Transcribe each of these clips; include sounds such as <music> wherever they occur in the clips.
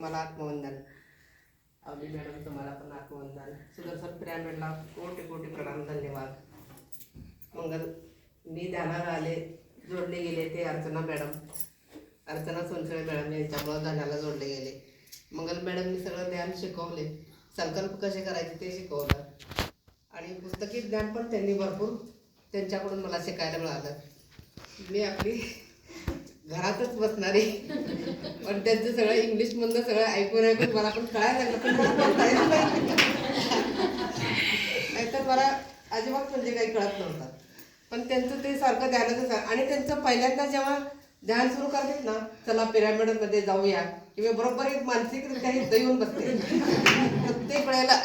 मला आत्मवंदन. आवली मॅडम तुम्हाला पण आत्मवंदन. सुदर्शन पिरामिडला कोटी कोटी प्रणाम धन्यवाद. मंगल मी ध्यानाला आले जोडले गेले ते अर्चना मॅडम. अर्चना सोनसळे मॅडम यांच्यामुळं ध्यानाला जोडले गेले. मंगल मॅडमनी सगळं ध्यान शिकवले. संकल्प कसे करायचे ते शिकवलं. आणि पुस्तकी ज्ञान पण त्यांनी भरपूर त्यांच्याकडून मला शिकायला मिळालं. मी आपली घरातच बसणारी. पण त्यांचं सगळं इंग्लिशमधलं सगळं ऐकून ऐकून मला पण कळायला लागलं पण मला नाहीतर मला अजिबात म्हणजे काही कळत नव्हतं. पण त्यांचं ते सारखं ध्यानच सा- आणि त्यांचं पहिल्यांदा जेव्हा ध्यान सुरू करतात ना चला पिरामिडमध्ये जाऊया किंवा बरोबर एक मानसिकरित्या इथं येऊन बसते. प्रत्येक वेळेला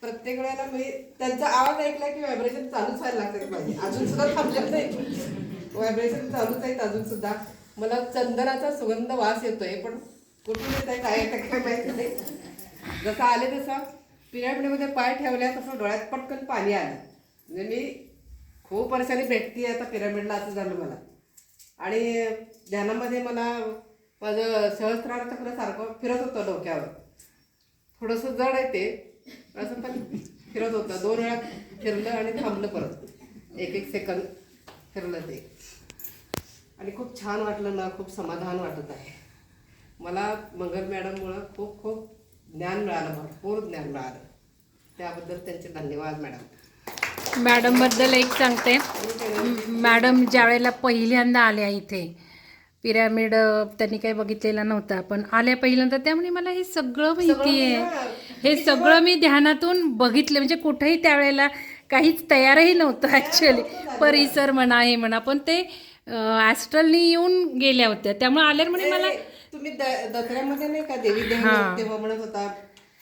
प्रत्येक वेळेला मी त्यांचा आवाज ऐकला की व्हायब्रेशन चालूच व्हायला लागतात माझे अजून सुद्धा थांबलेलं नाही. व्हायब्रेशन चालूच आहेत अजून सुद्धा. मला चंदनाचा सुगंध वास येतोय पण कुठून येत आहे काय येतं काय माहिती नाही. जसं आले तसं पिरामिडमध्ये पाय ठेवल्या तसं डोळ्यात पटकन पाणी आलं. म्हणजे मी खूप वर्षाने भेटते आता पिरामिडला असं झालं मला. आणि ध्यानामध्ये मला माझं सहस्त्रार चक्र सारखं फिरत होतं डोक्यावर. थोडंसं जड आहे ते असं पण फिरत होतं. दोन वेळा फिरलं आणि थांबलं परत. एक एक सेकंद. फिरलं ते. आणि खूप छान वाटलं ना खूप समाधान वाटत आहे. मला मंगल मॅडममुळं खूप खूप ज्ञान मिळालं भरपूर ज्ञान मिळालं. त्याबद्दल त्यांचे धन्यवाद मॅडम. मॅडमबद्दल एक सांगते. मॅडम ज्या वेळेला पहिल्यांदा आल्या इथे पिरॅमिड त्यांनी काही बघितलेला नव्हता पण आल्या पहिल्यांदा त्यामुळे मला हे सगळं माहिती आहे. हे सगळं मी ध्यानातून बघितलं. म्हणजे कुठेही त्यावेळेला काहीच तयारही नव्हतं ॲक्च्युली परिसर म्हणा हे म्हणा. पण ते ॲस्ट्रलनी येऊन गेल्या होत्या. त्यामुळे आल्यावर म्हणे मला तुम्ही द- दसऱ्यामध्ये नाही का देवी देव हां. तेव्हा म्हणत होता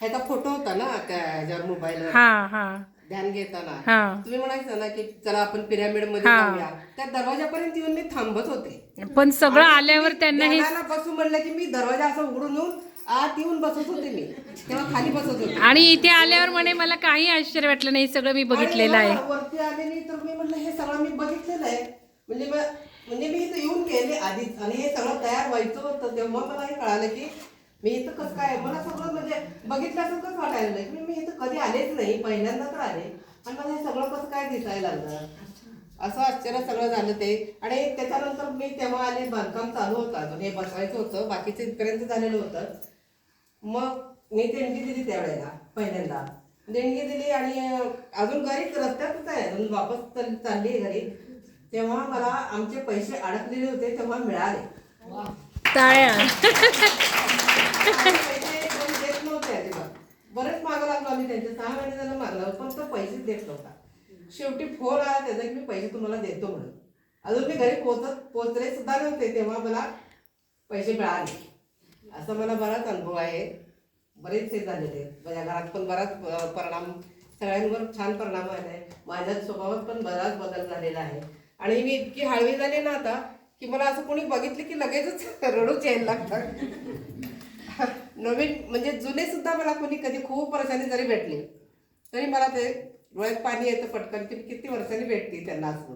ह्याचा फोटो होता ना त्या ह्याच्यावर मोबाईलवर हां हां. ध्यान घेताना. हां. तुम्ही म्हणायचं ना की चला आपण पिरामिडमध्ये हां. जाऊया. त्या दरवाजापर्यंत येऊन मी थांबत होते. पण सगळं आल्यावर त्यांना हे ध्यानाला बसू म्हणलं की मी दरवाजा असं उघडून येऊन आत येऊन बसत होते मी. तेव्हा खाली बसत होते. आणि इथे आल्यावर म्हणे मला काही आश्चर्य वाटलं नाही सगळं मी बघितलेलं आणि आहे. मला वरती आलेली तर मी म्हटलं हे सगळं मी बघितलेलं आहे. म्हणजे म- म्हणजे मी इथं येऊन गेले आधीच. आणि हे सगळं तयार व्हायचं होतं. तेव्हा मला हे कळालं की मी इथं कसं काय मला सगळं म्हणजे बघितल्यासारखंच वाटायला नाही की मी इथं कधी आलेच नाही. पहिल्यांदा तर आले. आणि मला हे सगळं कसं काय दिसायला लागलं? असं आश्चर्य सगळं झालं ते. आणि त्याच्यानंतर मी तेव्हा आले बांधकाम चालू होतं अजून. हे बसवायचं होतं. बाकीचं इथपर्यंत झालेलं होतं. मग मी देणगी दिली त्यावेळेला पहिल्यांदा. देणगी दिली आणि अजून घरी रस्त्यातच आहे अजून वापस चाल- चालली घरी. तेव्हा मला आमचे पैसे अडकलेले होते तेव्हा मिळाले. पैसे कोणी देत नव्हते अजिबात. बरेच मागं लागलो आम्ही त्यांचे सहा महिने झालं मागला पण तो पैसेच देत नव्हता. शेवटी फोन आला त्याचा की मी पैसे तुम्हाला देतो म्हणून. अजून मी घरी पोहोचत पोहोचले सुद्धा नव्हते तेव्हा मला पैसे मिळाले. असा मला बराच अनुभव आहे. बरेच हे झालेले आहेत. माझ्या घरात पण बराच परिणाम सगळ्यांवर छान परिणाम आले माझ्या स्वभावात पण बराच बदल झालेला आहे. आणि मी इतकी हळवी झाली ना आता की मला असं कोणी बघितलं की लगेचच <laughs> रडूच यायला लागतं <laughs> नवीन म्हणजे जुने सुद्धा मला कोणी कधी खूप वर्षांनी जरी भेटले तरी मला ते डोळ्यात पाणी येतं पटकन की किती वर्षांनी भेटते त्यांना असं.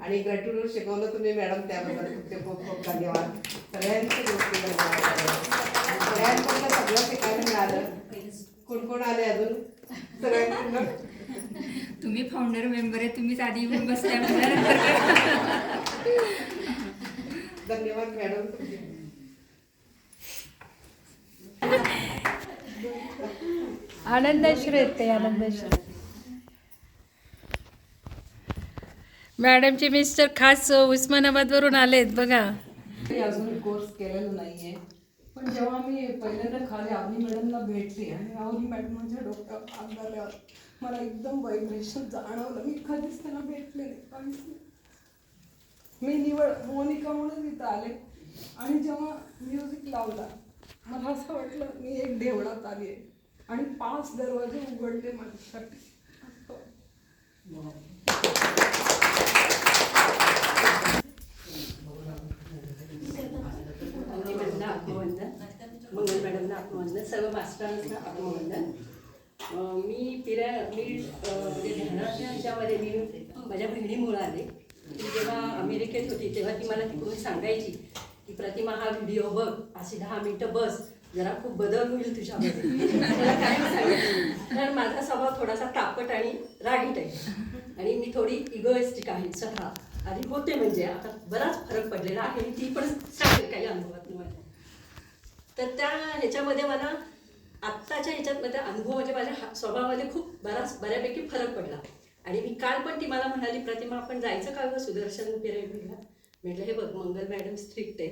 आणि ग्रॅट्युड शिकवलं तुम्ही मॅडम त्याबद्दल तुमचे खूप खूप धन्यवाद. सगळ्यांचे गोष्टी धन्यवाद. सगळ्यांकडनं सगळं शिकायला मिळालं. कोण कोण आले अजून? सगळ्यांकडनं तुम्ही फाउंडर मेंबर आहे तुम्हीच आधी येऊन बसल्या धन्यवाद मॅडम आनंदाश्रू येते आनंदाश्रू. मॅडमचे मिस्टर खास उस्मानाबादवरून आलेत बघा. अजून कोर्स केलेला नाहीये. पण जेव्हा मी पहिल्यांदा खाली आवनी मॅडमला भेटली आणि आवनी मॅडम माझ्या डोक्यावर हात झाल्यावर मला एकदम व्हायब्रेशन जाणवलं. मी कधीच त्यांना भेटले नाही. काहीच नाही मी निवड मोनिका म्हणून इथं आले. आणि जेव्हा म्युझिक लावला मला असं वाटलं मी एक देवळात आली आहे आणि पाच दरवाजे उघडले माझ्यासाठी असं. मॅडमना आत्मवंदन मंगल मॅडमना आत्मवंदन सर्व मास्टरांचं आत्मवंदन मी पिरा मी म्हणजे ध्यानाच्या ह्याच्यामध्ये मी माझ्या बहिणीमुळं आले. ती जेव्हा अमेरिकेत होती तेव्हा ती मला तिकडून सांगायची की प्रतिमा हा व्हिडिओ बघ. अशी दहा मिनटं बस. जरा खूप बदल होईल तुझ्यामध्ये. काय सांगितलं कारण माझा स्वभाव थोडासा तापट आणि रागीट आहे. आणि मी थोडी इगोइस्टिक आहे स्वतः. आधी होते म्हणजे आता बराच फरक पडलेला आहे ती पण सांगेल काही अनुभवात मला. तर त्या ह्याच्यामध्ये मला आत्ताच्या ह्याच्यामध्ये अनुभव म्हणजे माझ्या हा- स्वभावामध्ये खूप बराच बऱ्यापैकी फरक पडला. आणि मी काल पण ती मला म्हणाली प्रतिमा आपण जायचं का गं सुदर्शन पिरियडला म्हटलं हे बघ मंगल मॅडम स्ट्रिक्ट आहे.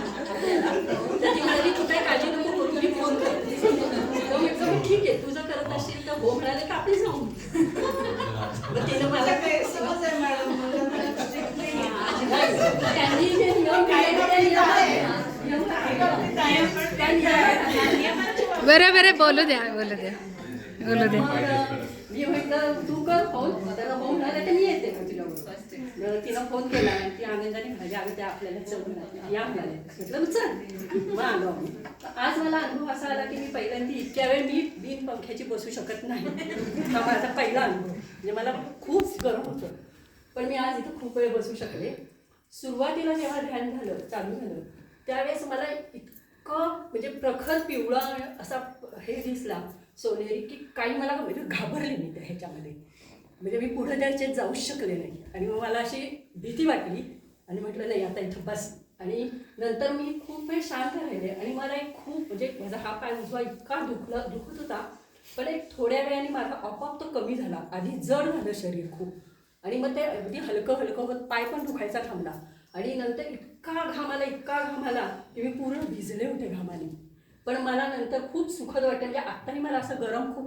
तर ती म्हणाली तू काय काळजी नको करू मी फोन करते. म्हटलं ठीक आहे तुझं करत असशील तर हो म्हणाले तर आपण सांगू बरं बरं बोलू द्या बोलू द्या बोलू द्या. मी तू कर फोन त्याला हो म्हणाले तर मी येते तिला फोन केला आणि ती आनंदाने भाज्या अगदी ते आपल्याला चल या म्हणाले म्हटलं मग चल. मग आलो आज मला अनुभव असा आला की मी पहिल्यांदा इतक्या वेळ मी बिन पंख्याची बसू शकत नाही. हा माझा पहिला अनुभव. म्हणजे मला खूप गरम होतं. पण मी आज इथं खूप वेळ बसू शकले. सुरुवातीला जेव्हा ध्यान झालं चालू झालं त्यावेळेस मला इतकं म्हणजे प्रखर पिवळा असा हे दिसला सोनेरी की काही मला म्हणजे घाबरले मी त्या ह्याच्यामध्ये. म्हणजे मी पुढे त्याच्यात जाऊच शकले नाही. आणि मग मला अशी भीती वाटली आणि म्हटलं नाही आता इथं बस. आणि नंतर मी खूप वेळ शांत राहिले आणि मला एक खूप म्हणजे माझा हा पाय उजवा इतका दुखला दुखत होता. पण एक थोड्या वेळाने माझा आपोआप तो कमी झाला. आधी जड झालं शरीर खूप. आणि मग ते अगदी हलकं हलकं होत पाय पण दुखायचा थांबला. आणि नंतर इतका घाम आला इतका घाम आला की मी पूर्ण भिजले होते घामाने. पण मला नंतर खूप सुखद वाटतं म्हणजे आत्ताही मला असं गरम खूप